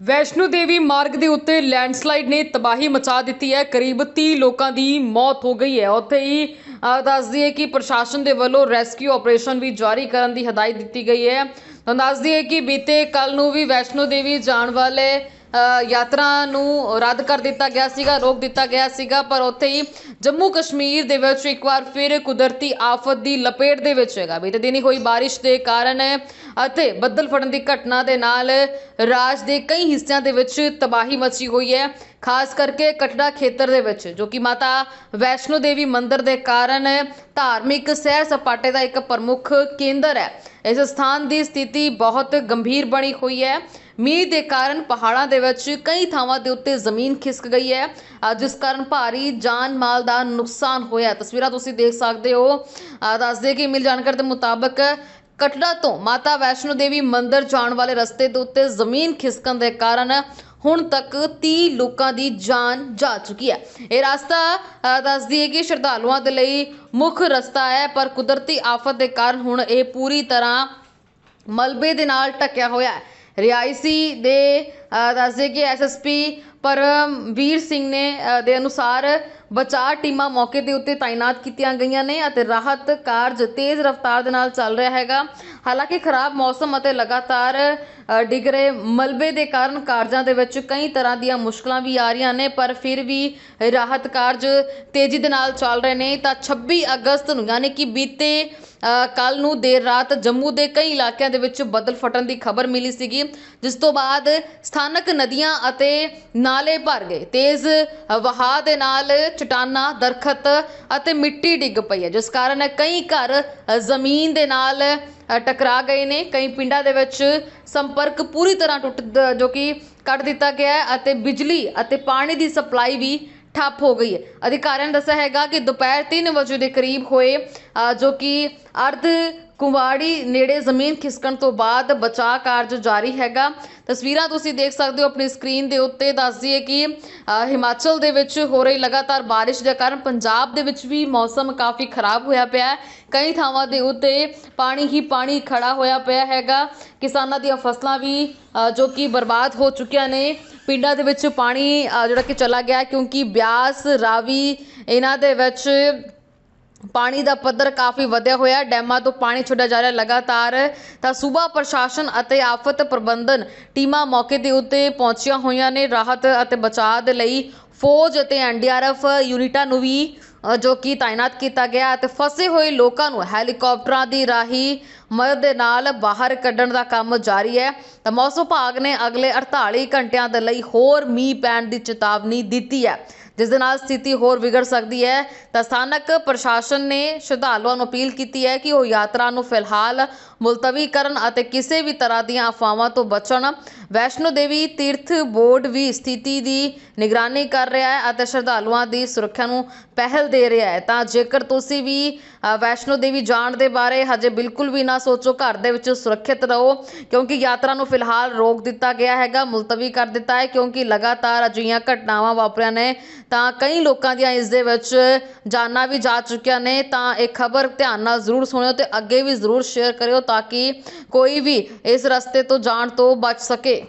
ਵੈਸ਼ਨੋ ਦੇਵੀ ਮਾਰਗ ਦੇ ਉੱਤੇ ਲੈਂਡਸਲਾਈਡ ਨੇ ਤਬਾਹੀ ਮਚਾ ਦਿੱਤੀ ਹੈ। ਕਰੀਬ 30 ਲੋਕਾਂ ਦੀ ਮੌਤ ਹੋ ਗਈ ਹੈ। ਉੱਥੇ ਹੀ ਦੱਸਦੀ ਹੈ ਕਿ ਪ੍ਰਸ਼ਾਸਨ ਦੇ ਵੱਲੋਂ ਰੈਸਕਿਊ ਆਪਰੇਸ਼ਨ ਵੀ ਜਾਰੀ ਕਰਨ ਦੀ ਹਦਾਇਤ ਦਿੱਤੀ ਗਈ ਹੈ। ਤੁਹਾਨੂੰ ਦੱਸ ਦਈਏ ਕਿ ਬੀਤੇ ਕੱਲ ਨੂੰ ਵੀ ਵੈਸ਼ਨੋ ਦੇਵੀ ਜਾਣ ਵਾਲੇ ਯਾਤਰਾ ਨੂੰ ਰੱਦ ਕਰ ਦਿੱਤਾ ਗਿਆ ਸੀਗਾ, ਰੋਕ ਦਿੱਤਾ ਗਿਆ ਸੀਗਾ, ਪਰ ਉੱਥੇ ਹੀ ਜੰਮੂ ਕਸ਼ਮੀਰ ਦੇ ਵਿੱਚ ਇੱਕ ਵਾਰ ਫਿਰ ਕੁਦਰਤੀ ਆਫਤ ਦੀ ਲਪੇਟ ਦੇ ਵਿੱਚ ਹੈਗਾ। ਬੀਤੇ ਦਿਨੀ ਹੋਈ ਬਾਰਿਸ਼ ਦੇ ਕਾਰਨ ਅਤੇ ਬੱਦਲ ਫੜਨ ਦੀ ਘਟਨਾ ਦੇ ਨਾਲ ਰਾਜ ਦੇ ਕਈ ਹਿੱਸਿਆਂ ਦੇ ਵਿੱਚ ਤਬਾਹੀ ਮਚੀ ਹੋਈ ਹੈ। ਖਾਸ ਕਰਕੇ ਕਟੜਾ ਖੇਤਰ ਦੇ ਵਿੱਚ, ਜੋ ਕਿ ਮਾਤਾ ਵੈਸ਼ਨੋ ਦੇਵੀ ਮੰਦਿਰ ਦੇ ਕਾਰਨ ਧਾਰਮਿਕ ਸੈਰ ਸਪਾਟੇ ਦਾ ਇੱਕ ਪ੍ਰਮੁੱਖ ਕੇਂਦਰ ਹੈ। ਇਸ ਸਥਾਨ ਦੀ ਸਥਿਤੀ ਬਹੁਤ ਗੰਭੀਰ ਬਣੀ ਹੋਈ ਹੈ। ਮੀਂਹ ਦੇ ਕਾਰਨ ਪਹਾੜਾਂ ਦੇ ਵਿੱਚ ਕਈ ਥਾਵਾਂ ਦੇ ਉੱਤੇ ਜ਼ਮੀਨ ਖਿਸਕ ਗਈ ਹੈ। ਜਿਸ ਕਾਰਨ ਭਾਰੀ ਜਾਨ ਮਾਲ ਦਾ ਨੁਕਸਾਨ ਹੋਇਆ। ਤਸਵੀਰਾਂ ਤੁਸੀਂ ਦੇਖ ਸਕਦੇ ਹੋ। ਦੱਸਦੇ ਕਿ ਮਿਲ ਜਾਣਕਾਰੀ ਦੇ ਮੁਤਾਬਕ ਕਟੜਾ ਤੋਂ ਮਾਤਾ ਵੈਸ਼ਨੋ ਦੇਵੀ ਮੰਦਿਰ ਜਾਣ ਵਾਲੇ ਰਸਤੇ ਦੇ ਉੱਤੇ ਜ਼ਮੀਨ ਖਿਸਕਣ ਦੇ ਕਾਰਨ ਹੁਣ ਤੱਕ 30 ਲੋਕਾਂ ਦੀ ਜਾਨ ਜਾ ਚੁੱਕੀ ਹੈ। ਇਹ ਰਸਤਾ ਅ, ਦੱਸਦੀ ਹੈ ਕਿ ਸ਼ਰਧਾਲੂਆਂ ਦੇ ਲਈ ਮੁੱਖ ਰਸਤਾ ਹੈ ਪਰ ਕੁਦਰਤੀ ਆਫਤ ਦੇ ਕਾਰਨ ਹੁਣ ਇਹ ਪੂਰੀ ਤਰ੍ਹਾਂ ਮਲਬੇ ਦੇ ਨਾਲ ਢੱਕਿਆ ਹੋਇਆ ਹੈ। ਰਿਆਇਸੀ ਦੇ ਅ, ਦੱਸਦੇ ਕਿ ਐਸਐਸਪੀ ਪਰ ਵੀਰ ਸਿੰਘ ਨੇ ਦੇ ਅਨੁਸਾਰ ਬਚਾਅ ਟੀਮਾਂ ਮੌਕੇ ਦੇ ਉੱਤੇ ਤਾਇਨਾਤ ਕੀਤੀਆਂ ਗਈਆਂ ਨੇ ਅਤੇ ਰਾਹਤ ਕਾਰਜ ਤੇਜ਼ ਰਫ਼ਤਾਰ ਦੇ ਨਾਲ ਚੱਲ ਰਿਹਾ ਹੈਗਾ। ਹਾਲਾਂਕਿ ਖਰਾਬ ਮੌਸਮ ਅਤੇ ਲਗਾਤਾਰ ਡਿੱਗ ਰਹੇ ਮਲਬੇ ਦੇ ਕਾਰਨ ਕਾਰਜਾਂ ਦੇ ਵਿੱਚ ਕਈ ਤਰ੍ਹਾਂ ਦੀਆਂ ਮੁਸ਼ਕਲਾਂ ਵੀ ਆ ਰਹੀਆਂ ਨੇ, ਪਰ ਫਿਰ ਵੀ ਰਾਹਤ ਕਾਰਜ ਤੇਜ਼ੀ ਦੇ ਨਾਲ ਚੱਲ ਰਹੇ ਨੇ। ਤਾਂ 26 ਅਗਸਤ ਨੂੰ, ਯਾਨੀ ਕਿ ਬੀਤੇ ਕੱਲ ਨੂੰ ਦੇਰ ਰਾਤ ਜੰਮੂ ਦੇ ਕਈ ਇਲਾਕਿਆਂ ਦੇ ਵਿੱਚ ਬੱਦਲ ਫਟਣ ਦੀ ਖਬਰ ਮਿਲੀ ਸੀਗੀ, ਜਿਸ ਤੋਂ ਬਾਅਦ ਸਥਾਨਕ ਨਦੀਆਂ ਅਤੇ ਨਾਲੇ ਭਰ ਗਏ। ਤੇਜ਼ ਵਹਾਅ ਦੇ ਨਾਲ ਚਟਾਨਾਂ, ਦਰਖਤ ਅਤੇ ਮਿੱਟੀ ਡਿੱਗ ਪਈ ਹੈ, ਜਿਸ ਕਾਰਨ ਕਈ ਘਰ ਜ਼ਮੀਨ ਦੇ ਨਾਲ ਟਕਰਾ ਗਏ ਨੇ। ਕਈ ਪਿੰਡਾਂ ਦੇ ਵਿੱਚ ਸੰਪਰਕ ਪੂਰੀ ਤਰ੍ਹਾਂ ਟੁੱਟ ਜੋ ਕਿ ਕੱਟ ਦਿੱਤਾ ਗਿਆ ਹੈ ਅਤੇ ਬਿਜਲੀ ਅਤੇ ਪਾਣੀ ਦੀ ਸਪਲਾਈ ਵੀ ਠੱਪ ਹੋ ਗਈ ਹੈ। ਅਧਿਕਾਰੀਆਂ ਨੇ ਦੱਸਿਆ ਹੈਗਾ ਕਿ ਦੁਪਹਿਰ 3 ਵਜੇ ਦੇ ਕਰੀਬ ਹੋਏ ਜੋ ਕਿ ਅਰਧ ਕੁਵਾੜੀ ਨੇੜੇ ਜ਼ਮੀਨ ਖਿਸਕਣ ਤੋਂ ਬਾਅਦ ਬਚਾਅ ਕਾਰਜ ਜਾਰੀ ਹੈਗਾ। ਤਸਵੀਰਾਂ ਤੁਸੀਂ ਦੇਖ ਸਕਦੇ ਹੋ ਆਪਣੀ ਸਕਰੀਨ ਦੇ ਉੱਤੇ। ਦੱਸਦੀ ਹੈ ਕਿ ਅ, ਹਿਮਾਚਲ ਦੇ ਵਿੱਚ ਹੋ ਰਹੀ ਲਗਾਤਾਰ ਬਾਰਿਸ਼ ਦੇ ਕਾਰਨ ਪੰਜਾਬ ਦੇ ਵਿੱਚ ਵੀ ਮੌਸਮ ਕਾਫੀ ਖਰਾਬ ਹੋਇਆ ਪਿਆ ਹੈ। ਕਈ ਥਾਵਾਂ ਦੇ ਉੱਤੇ ਪਾਣੀ ਹੀ ਪਾਣੀ ਖੜਾ ਹੋਇਆ ਪਿਆ ਹੈਗਾ। ਕਿਸਾਨਾਂ ਦੀਆਂ ਫਸਲਾਂ ਵੀ ਅ, ਜੋ ਕਿ ਬਰਬਾਦ ਹੋ ਚੁੱਕੀਆਂ ਨੇ ਪਿੰਡਾਂ ਦੇ ਵਿੱਚ ਪਾਣੀ ਅ, ਜਿਹੜਾ ਕਿ ਚਲਾ ਗਿਆ ਹੈ ਕਿਉਂਕਿ ਬਿਆਸ ਰਾਵੀ ਇਹਨਾਂ ਦੇ ਵਿੱਚ ਪਾਣੀ ਦਾ ਪੱਧਰ ਕਾਫੀ ਵਧਿਆ ਹੋਇਆ ਡੈਮਾਂ ਤੋਂ ਪਾਣੀ ਛੱਡਿਆ ਜਾ ਰਿਹਾ ਲਗਾਤਾਰ। ਤਾਂ ਸੂਬਾ ਪ੍ਰਸ਼ਾਸਨ ਅਤੇ ਆਫਤ ਪ੍ਰਬੰਧਨ ਟੀਮਾਂ ਮੌਕੇ ਦੇ ਉੱਤੇ ਪਹੁੰਚੀਆਂ ਹੋਈਆਂ ਨੇ ਰਾਹਤ ਅਤੇ ਬਚਾਅ ਦੇ ਲਈ। ਫੌਜ ਅਤੇ ਐਨਡੀਆਰਐਫ ਯੂਨਿਟਾਂ ਨੂੰ ਵੀ ਜੋ ਕਿ ਤਾਇਨਾਤ ਕੀਤਾ ਗਿਆ ਅਤੇ ਫਸੇ ਹੋਏ ਲੋਕਾਂ ਨੂੰ ਹੈਲੀਕਾਪਟਰਾਂ ਦੀ ਰਾਹੀਂ ਮਦਦ ਦੇ ਨਾਲ ਬਾਹਰ ਕੱਢਣ ਦਾ ਕੰਮ ਜਾਰੀ ਹੈ। ਤਾਂ ਮੌਸਮ ਵਿਭਾਗ ਨੇ ਅਗਲੇ 48 ਘੰਟਿਆਂ ਦੇ ਲਈ ਹੋਰ ਮੀਂਹ ਪੈਣ ਦੀ ਚੇਤਾਵਨੀ ਦਿੱਤੀ ਹੈ। ਜਿਸ ਦੇ ਨਾਲ ਸਥਿਤੀ ਹੋਰ ਵਿਗੜ ਸਕਦੀ ਹੈ। ਤਾਂ ਸਥਾਨਕ ਪ੍ਰਸ਼ਾਸਨ ਨੇ ਸ਼ਰਧਾਲੂਆਂ ਨੂੰ ਅਪੀਲ ਕੀਤੀ ਹੈ ਕਿ ਉਹ ਯਾਤਰਾ ਨੂੰ ਫਿਲਹਾਲ ਮੁਲਤਵੀ ਕਰਨ ਅਤੇ ਕਿਸੇ ਵੀ ਤਰ੍ਹਾਂ ਦੀਆਂ ਅਫਵਾਹਾਂ ਤੋਂ ਬਚਣ। ਵੈਸ਼ਨੋ ਦੇਵੀ ਤੀਰਥ ਬੋਰਡ ਵੀ ਸਥਿਤੀ ਦੀ ਨਿਗਰਾਨੀ ਕਰ ਰਿਹਾ ਹੈ ਅਤੇ ਸ਼ਰਧਾਲੂਆਂ ਦੀ ਸੁਰੱਖਿਆ ਨੂੰ ਪਹਿਲ ਦੇ ਰਿਹਾ ਹੈ। ਤਾਂ ਜੇਕਰ ਤੁਸੀਂ ਵੀ ਵੈਸ਼ਨੋ ਦੇਵੀ ਜਾਣ ਦੇ ਬਾਰੇ ਹਜੇ ਬਿਲਕੁਲ ਵੀ ਨਾ ਨਾ ਸੋਚੋ ਘਰ ਦੇ ਵਿੱਚ ਸੁਰੱਖਿਅਤ ਰਹੋ, ਕਿਉਂਕਿ ਯਾਤਰਾ ਨੂੰ ਫਿਲਹਾਲ ਰੋਕ ਦਿੱਤਾ ਗਿਆ ਹੈਗਾ, ਮੁਲਤਵੀ ਕਰ ਦਿੱਤਾ ਹੈ, ਕਿਉਂਕਿ ਲਗਾਤਾਰ ਅਜਿਹੀਆਂ ਘਟਨਾਵਾਂ ਵਾਪਰੀਆਂ ਨੇ, ਤਾਂ ਕਈ ਲੋਕਾਂ ਦੀਆਂ ਇਸ ਦੇ ਵਿੱਚ ਜਾਨਾਂ ਵੀ ਜਾ ਚੁੱਕੀਆਂ ਨੇ, ਤਾਂ ਇਹ ਖਬਰ ਧਿਆਨ ਨਾਲ ਜ਼ਰੂਰ ਸੁਣਿਓ ਤੇ ਅੱਗੇ ਵੀ ਜ਼ਰੂਰ ਸ਼ੇਅਰ ਕਰਿਓ ਤਾਂ ਕਿ ਕੋਈ ਵੀ ਇਸ ਰਸਤੇ ਤੋਂ ਜਾਣ ਤੋਂ ਬਚ ਸਕੇ।